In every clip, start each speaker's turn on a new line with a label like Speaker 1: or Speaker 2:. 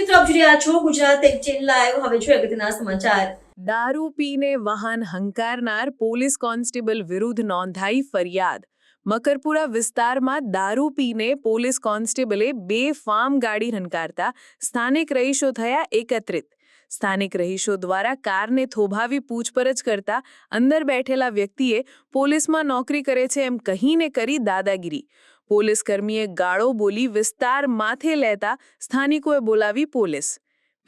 Speaker 1: મિત્રો, આપ જોઈ રહ્યા છો ગુજરાત એક્સચેન્જ લાઈવ હવે જોઈએ અગત્યના સમાચાર.
Speaker 2: દારૂ પીને વાહન હંકારનાર પોલીસ કોન્સ્ટેબલ વિરુદ્ધ નોંધાઈ ફરિયાદ. મકરપુરા વિસ્તારમાં દારૂ પીને પોલીસ કોન્સ્ટેબલે બે ફાર્મ ગાડી હંકારતા સ્થાનિક રહીશો થયા એકત્રિત. સ્થાનિક રહીશો દ્વારા કારને થોભાવી પૂછપરછ કરતા અંદર બેઠેલા વ્યક્તિએ પોલીસમાં નોકરી કરે છે એમ કહીને કરી દાદાગીરી. પોલીસ કર્મીએ ગાળો બોલી વિસ્તાર માથે લેતા સ્થાનિકોએ બોલાવી પોલીસ.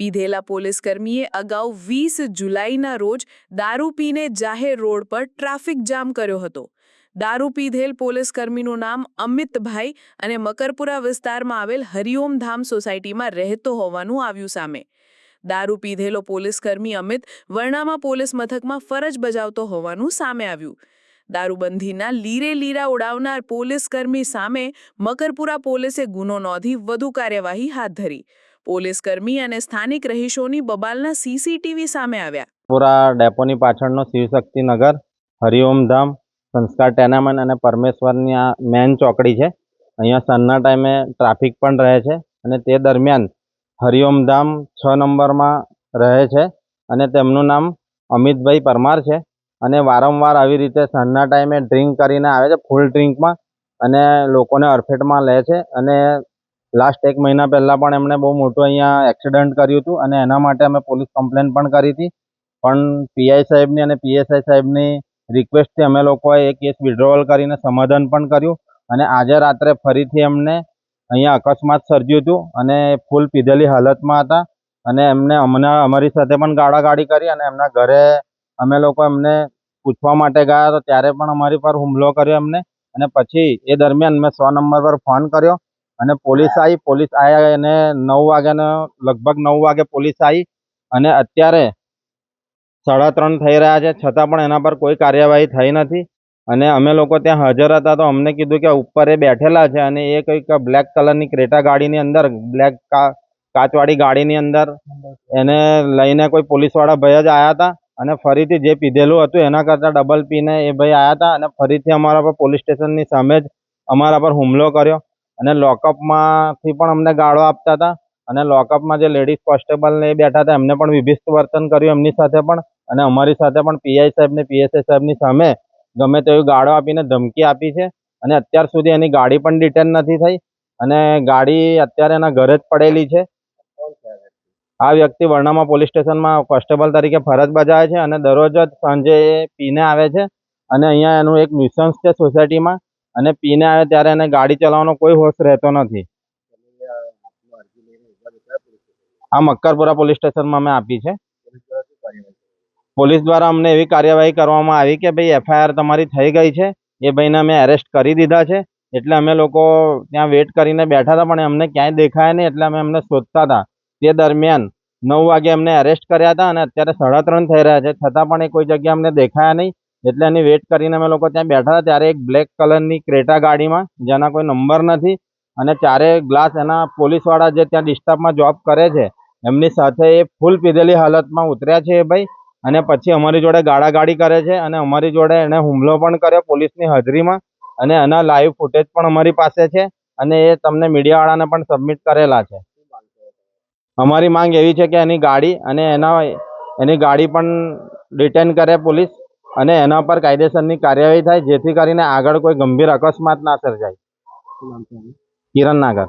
Speaker 2: પીધેલા પોલીસ કર્મીએ અગાઉ વીસ જુલાઈના રોજ દારૂ પીને જાહેર રોડ પર ટ્રાફિક જામ કર્યો હતો. દારૂ પીધેલ પોલીસ કર્મીનું નામ અમિતભાઈ અને મકરપુરા વિસ્તારમાં આવેલ હરિઓમ ધામ સોસાયટીમાં રહેતો હોવાનું આવ્યું સામે. દારૂ પીધેલો પોલીસ કર્મી અમિત વર્ણામાં પોલીસ મથકમાં ફરજ બજાવતો હોવાનું સામે આવ્યું. દારૂબંધીના લીરે લીરા ઉડાવનાર પોલીસ કર્મી સામે મકરપુરા પોલીસે ગુનો નોંધી વધુ કાર્યવાહી હાથ ધરી. પોલીસ કર્મી અને સ્થાનિક રહીશોની બબાલના સીસીટીવી સામે આવ્યા.
Speaker 3: પુરા ડેપોની પાછળનો શિવશક્તિનગર હરિઓમ ધામ, સંસ્કાર ટેનામન અને પરમેશ્વરની આ મેન ચોકડી છે. અહીંયા સાંજના ટાઈમે ટ્રાફિક પણ રહે છે અને તે દરમિયાન હરિઓમ ધામ છ નંબરમાં રહે છે અને તેમનું નામ અમિતભાઈ પરમાર છે. અને વારંવાર આવી રીતે સાંજના ટાઈમે ડ્રિંક કરીને આવે છે ફૂલ ડ્રિંકમાં. અને લોકોને અડફેટમાં લે છે. અને લાસ્ટ એક મહિના પહેલાં પણ એમણે બહુ મોટું અહીંયા એક્સિડન્ટ કર્યું હતું. અને એના માટે અમે પોલીસ કમ્પ્લેન પણ કરી હતી. પણ પીઆઈ સાહેબની અને પીએસઆઈ સાહેબની રિક્વેસ્ટથી અમે લોકોએ એ કેસ વિડ્રોવલ કરીને સમાધાન પણ કર્યું. અને આજે રાત્રે ફરીથી એમને અહીંયા અકસ્માત સર્જ્યું હતું. અને ફૂલ પીધેલી હાલતમાં હતા. અને એમને અમને, અમારી સાથે પણ ગાળાગાળી કરી અને એમના ઘરે અમે લોકો એમને પૂછવા માટે ગયા તો ત્યારે પણ અમારી પર હુમલો કર્યો એમને. અને પછી એ દરમિયાન મેં સો નંબર પર ફોન કર્યો અને પોલીસ આવી પોલીસ આવ્યા અને નવ વાગ્યાનો, લગભગ નવ વાગે પોલીસ આવી અને અત્યારે સાડા ત્રણ થઈ રહ્યા છે. છતાં પણ એના પર કોઈ કાર્યવાહી થઈ નથી અને અમે લોકો ત્યાં હાજર હતા તો અમને કીધું કે ઉપર એ બેઠેલા છે અને એ કંઈક બ્લેક કલરની ક્રેટા ગાડીની અંદર, બ્લેક કાચવાળી ગાડીની અંદર એને લઈને કોઈ પોલીસવાળા ભય જ આવ્યા હતા. અને ફરીથી જે પીધેલું હતું એના કરતાં ડબલ પીને એ ભાઈ આવ્યા હતા અને ફરીથી અમારા પર પોલીસ સ્ટેશનની સામે જ અમારા પર હુમલો કર્યો. અને લોકઅપમાંથી પણ અમને ગાળો આપતા હતા. અને લોકઅપમાં જે લેડીઝ કોન્સ્ટેબલ એ બેઠા હતા, એમને પણ વિભિષ્ટ વર્તન કર્યું એમની સાથે પણ. અને અમારી સાથે પણ પીઆઈ સાહેબ ને પીએસઆઈ સાહેબની સામે ગમે તેવી ગાળો આપીને ધમકી આપી છે. અને અત્યાર સુધી એની ગાડી પણ ડિટેન નથી થઈ. અને ગાડી અત્યારે એના ઘરે જ પડેલી છે. આ વ્યક્તિ વર્ણામાં પોલીસ સ્ટેશનમાં કોન્સ્ટેબલ તરીકે ફરજ બજાવે છે અને દરરોજ જ સાંજે એ પીને આવે છે. અને અહીંયા એનું એક ન્યુસન્સ છે સોસાયટીમાં અને પીને આવે ત્યારે એને ગાડી ચલાવવાનો કોઈ હોશ રહેતો નથી. આ મક્કરપુરા પોલીસ સ્ટેશનમાં અમે આપી છે. પોલીસ દ્વારા અમને એવી કાર્યવાહી કરવામાં આવી કે ભાઈ એફઆઈઆર તમારી થઈ ગઈ છે. એ ભાઈને અમે એરેસ્ટ કરી દીધા છે. એટલે અમે લોકો ત્યાં વેટ કરીને બેઠા હતા, પણ અમને ક્યાંય દેખાયા નહીં. એટલે અમે એમને શોધતા હતા. તે દરમિયાન નવ વાગે એમને એરેસ્ટ કર્યા હતા અને અત્યારે સાડા ત્રણ થઈ રહ્યા છે. છતાં પણ એ કોઈ જગ્યાએ અમને દેખાયા નહીં. એટલે એની વેટ કરીને અમે લોકો ત્યાં બેઠા ત્યારે એક બ્લેક કલરની ક્રેટા ગાડીમાં, જેના કોઈ નંબર નથી અને ચારે ગ્લાસ એના પોલીસવાળા જે ત્યાં ડિસ્ટર્બમાં જોબ કરે છે, એમની સાથે એ ફૂલ પીધેલી હાલતમાં ઉતર્યા છે એ ભાઈ. અને પછી અમારી જોડે ગાળાગાળી કરે છે અને અમારી જોડે એણે હુમલો પણ કર્યો પોલીસની હાજરીમાં અને એના લાઈવ ફૂટેજ પણ અમારી પાસે છે અને એ તમને મીડિયાવાળાને પણ સબમિટ કરેલા છે. અમારી માંગ એવી છે કે એની ગાડી અને એના એની ગાડી પણ ડિટેન કરે પોલીસ અને એના પર કાયદેસરની કાર્યવાહી થાય જેથી કરીને આગળ કોઈ ગંભીર અકસ્માત ના સર્જાય. કિરણ નાગર.